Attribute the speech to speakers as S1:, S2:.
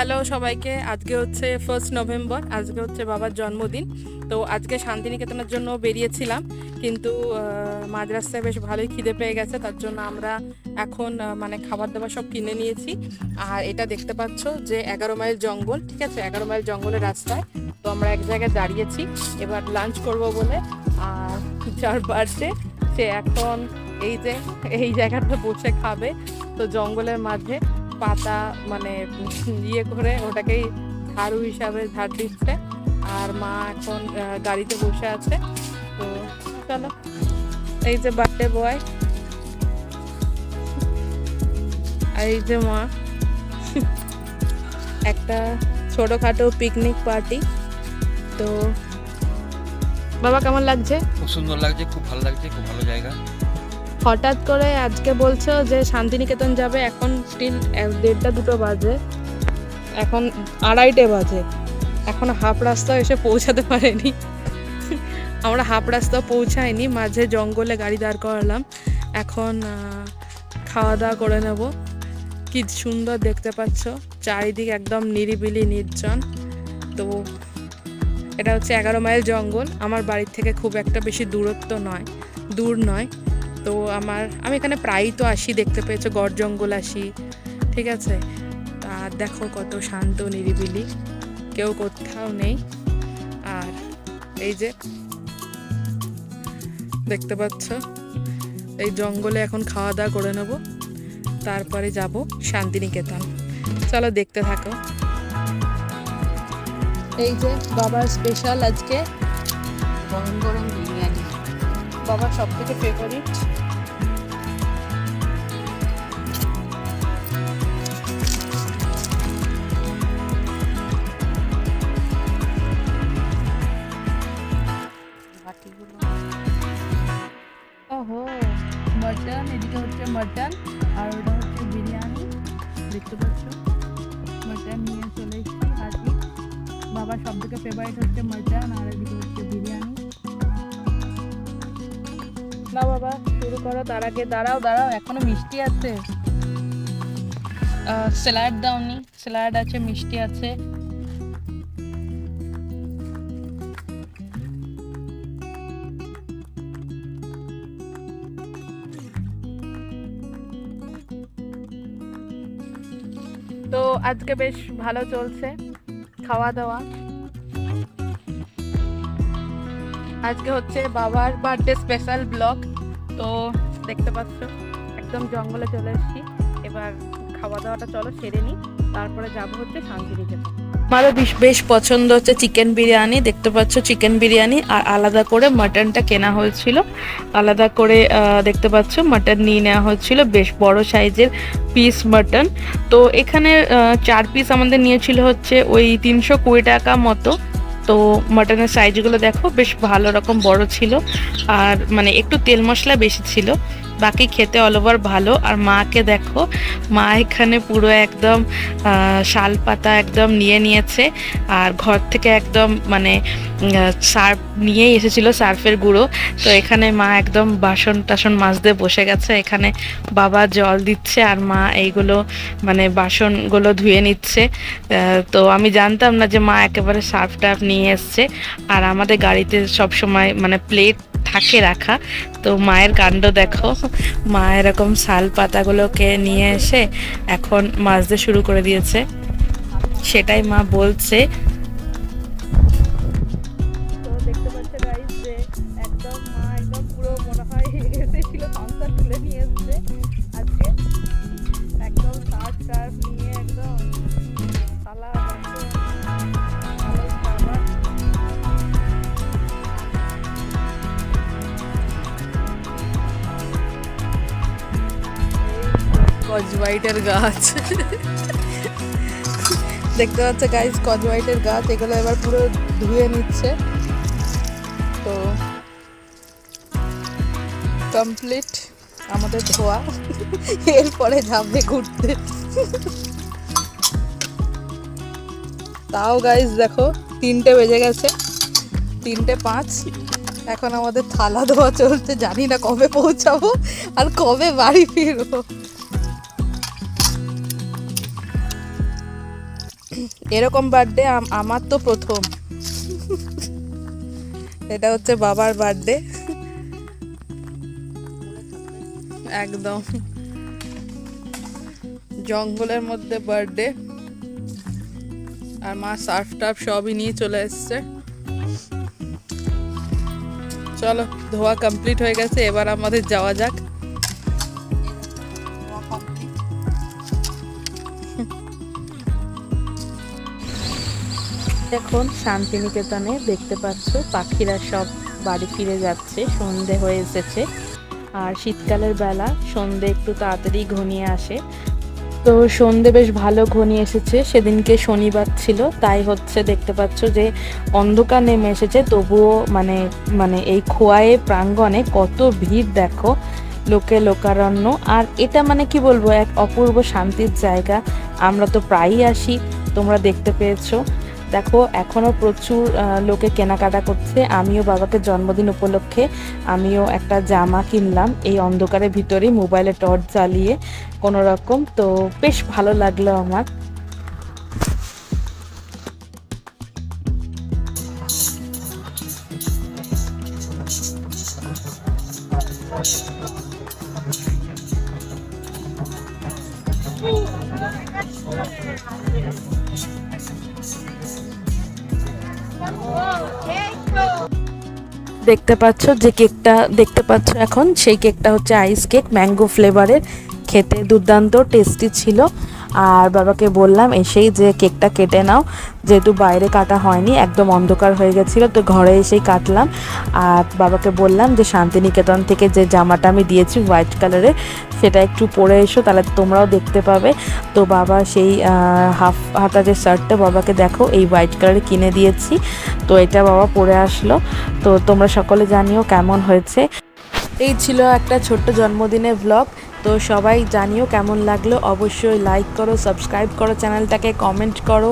S1: Hello সবাইকে, আজকে হচ্ছে ফার্স্ট নভেম্বর আজকে হচ্ছে বাবার জন্মদিন। তো আজকে শান্তিনিকেতনের জন্য বেরিয়েছিলাম, কিন্তু রাস্তায় বেশ ভালোই খিদে পেয়ে গেছে, তার জন্য আমরা এখন মানে খাবার দাবার সব কিনে নিয়েছি। আর এটা দেখতে পাচ্ছ যে এগারো মাইল জঙ্গল, ঠিক আছে? এগারো মাইল জঙ্গলের রাস্তায়। তো আমরা এক জায়গায় দাঁড়িয়েছি, এবার লাঞ্চ করব বলে। আর যার বার্থডে সে এখন এই যে, এই জায়গাটা বসে খাবে। তো জঙ্গলের মাঝে পাতা মানে ইয়ে করে ওটাকেই ঝাড়ু হিসাবে ঝাড় দিচ্ছে। আর মা এখন গাড়িতে বসে আছে। তো চলো, এই যে বার্থডে বয় এই যে মা। একটা ছোটখাটো পিকনিক পার্টি তো বাবা কেমন লাগছে?
S2: খুব সুন্দর লাগছে, খুব ভালো লাগছে, খুব ভালো জায়গা।
S1: হঠাৎ করে আজকে বলছো যে শান্তিনিকেতন যাবে এখন স্টিল দেড়টা দুটো বাজে। এখন আড়াইটে বাজে। এখন হাফ রাস্তা এসে পৌঁছাতে পারেনি। আমরা হাফ রাস্তা পৌঁছাইনি, মাঝে জঙ্গলে গাড়ি দাঁড় করালাম। এখন খাওয়া দাওয়া করে নেব। কি সুন্দর দেখতে পাচ্ছ। চারিদিক একদম নিরিবিলি, নির্জন। তো এটা হচ্ছে এগারো মাইল জঙ্গল। আমার বাড়ির থেকে খুব একটা বেশি দূরত্ব নয়, দূর নয়। তো আমার, আমি এখানে প্রায়ই তো আসি, দেখতে পেয়েছ গড় জঙ্গল আসি, ঠিক আছে? আর দেখো কত শান্ত, নিরিবিলি, কেউ কোথাও নেই। আর এই যে, দেখতে পাচ্ছ? এই জঙ্গলে এখন খাওয়া দাওয়া করে নেব, তারপরে যাব শান্তিনিকেতন। চলো দেখতে থাকো। এই যে বাবার স্পেশাল আজকে
S3: গরম গরম
S1: বাবার সব থেকে ফেভারিট মটন, এদিকে হচ্ছে মটন, আর ওটা হচ্ছে বিরিয়ানি, দেখতে পাচ্ছ? মটন নিয়ে চলে এসেছি হাজি বাবার সব থেকে ফেভারিট হচ্ছে মটন, আর এদিকে হচ্ছে বিরিয়ানি। না বাবা, শুরু করো, তার আগে দাঁড়াও দাঁড়াও, এখনও মিষ্টি আছে। স্যালাড দাওনি, স্যালাড আছে, মিষ্টি আছে। তো আজকে বেশ ভালো চলছে, খাওয়া দাওয়া। আজকে হচ্ছে বাবার বার্থডে স্পেশাল ব্লগ তো দেখতে পাচ্ছ, একদম জঙ্গলে চলে এসেছি। এবার খাওয়া দাওয়াটা চলো সেরে নিই, তারপরে যাব হচ্ছে শান্তিনিকেতন। আমারও বেশ পছন্দ হচ্ছে চিকেন বিরিয়ানি, দেখতে পাচ্ছ চিকেন বিরিয়ানি আর আলাদা করে মাটনটা কেনা হয়েছিল। আলাদা করে দেখতে পাচ্ছ মাটন নিয়ে নেওয়া হয়েছিল, বেশ বড় সাইজের পিস মাটন তো এখানে চার পিস আমাদের নিয়েছিল হচ্ছে ওই তিনশো কুড়ি টাকা মতো। তো মাটনের সাইজগুলো দেখো, বেশ ভালো রকম বড় ছিল। আর মানে একটু তেল মশলা বেশি ছিল। বাকি খেতে অল ওভার ভালো। আর মাকে দেখো, মা এখানে পুরো একদম শাল পাতা একদম নিয়ে নিয়েছে। আর ঘর থেকে একদম মানে সার্ফ নিয়েই এসেছিল, সার্ফের গুঁড়ো। তো এখানে মা একদম বাসন টাসন মাজতে বসে গেছে। এখানে বাবা জল দিচ্ছে আর মা এইগুলো মানে বাসনগুলো ধুয়ে নিচ্ছে। তো আমি জানতাম না যে মা একেবারে সার্ফ টার্ফ নিয়ে এসছে। আর আমাদের গাড়িতে সব সময় মানে প্লেট থাকে রাখা। তো মায়ের কাণ্ড দেখো মা এরকম শাল পাতাগুলোকে নিয়ে এসে এখন মাজতে শুরু করে দিয়েছে। সেটাই মা বলছে কজওয়াইটের গাছ। দেখতে পাচ্ছে গাইস কজওয়াইটের গাছ, এগুলো এবার পুরো ধুয়ে নিচ্ছে। তো কমপ্লিট আমাদের ধোয়া। এরপরে যাবে ঘুরতে। তাও গাইস দেখো, তিনটে বেজে গেছে। তিনটে পাঁচ। এখন আমাদের থালা ধোয়া চলছে। জানি না কবে পৌঁছাবো আর কবে বাড়ি ফিরবো।
S4: এরকম বার্থডে আমার তো প্রথম। এটা হচ্ছে বাবার বার্থডে একদম। জঙ্গলের মধ্যে বার্থডে আর মা সার্ফ টার্ফ সবই নিয়ে চলে এসছে। চলো, ধোয়া কমপ্লিট হয়ে গেছে, এবার আমাদের যাওয়া যাক। এখন শান্তিনিকেতনে দেখতে পাচ্ছ, পাখিরা সব বাড়ি ফিরে যাচ্ছে, সন্ধে হয়ে এসেছে। আর শীতকালের বেলা সন্ধে একটু তাড়াতাড়ি ঘনিয়ে আসে। তো সন্ধে বেশ ভালো ঘনিয়ে এসেছে, সেদিনকে শনিবার ছিল, তাই হচ্ছে দেখতে পাচ্ছ যে অন্ধকার নেমে এসেছে। তবুও মানে মানে এই খোয়ায়ে প্রাঙ্গণে কত ভিড় দেখো, লোকে লোকারণ্য। আর এটা মানে কি বলব, এক অপূর্ব শান্তির জায়গা। আমরা তো প্রায়ই আসি, তোমরা দেখতে পেয়েছ। দেখো, এখনও প্রচুর লোকে কেনাকাটা করছে। আমিও বাবাকে জন্মদিন উপলক্ষে আমিও একটা জামা কিনলাম এই অন্ধকারের ভিতরেই মোবাইলে টর্চ জ্বালিয়ে কোনো রকম তো বেশ ভালো লাগল আমার। দেখতে পাচ্ছ যে কেকটা, দেখতে পাচ্ছ এখন, সেই কেকটা হচ্ছে আইস কেক ম্যাঙ্গো ফ্লেভারের খেতে দুর্দান্ত টেস্টি ছিল। আর বাবাকে বললাম, এসেই যে কেকটা কেটে নাও। যেহেতু বাইরে কাটা হয়নি, একদম অন্ধকার হয়ে গেছিল, তো ঘরে এসেই কাটলাম। আর বাবাকে বললাম যে, শান্তিনিকেতন থেকে যে জামাটা আমি দিয়েছি হোয়াইট কালারের, সেটা একটু পরে এসো, তাহলে তোমরাও দেখতে পাবে। তো বাবা সেই হাফ হাতা যে শার্টটা বাবাকে দেখো, এই হোয়াইট কালারে কিনে দিয়েছি। তো এটা বাবা পরে আসলো। তো তোমরা সকলে জানিও কেমন হয়েছে। এই ছিল একটা ছোট্ট জন্মদিনের ব্লগ তো সবাই জানিও কেমন লাগল। অবশ্যই লাইক করো সাবস্ক্রাইব করো চ্যানেলটাকে কমেন্ট করো।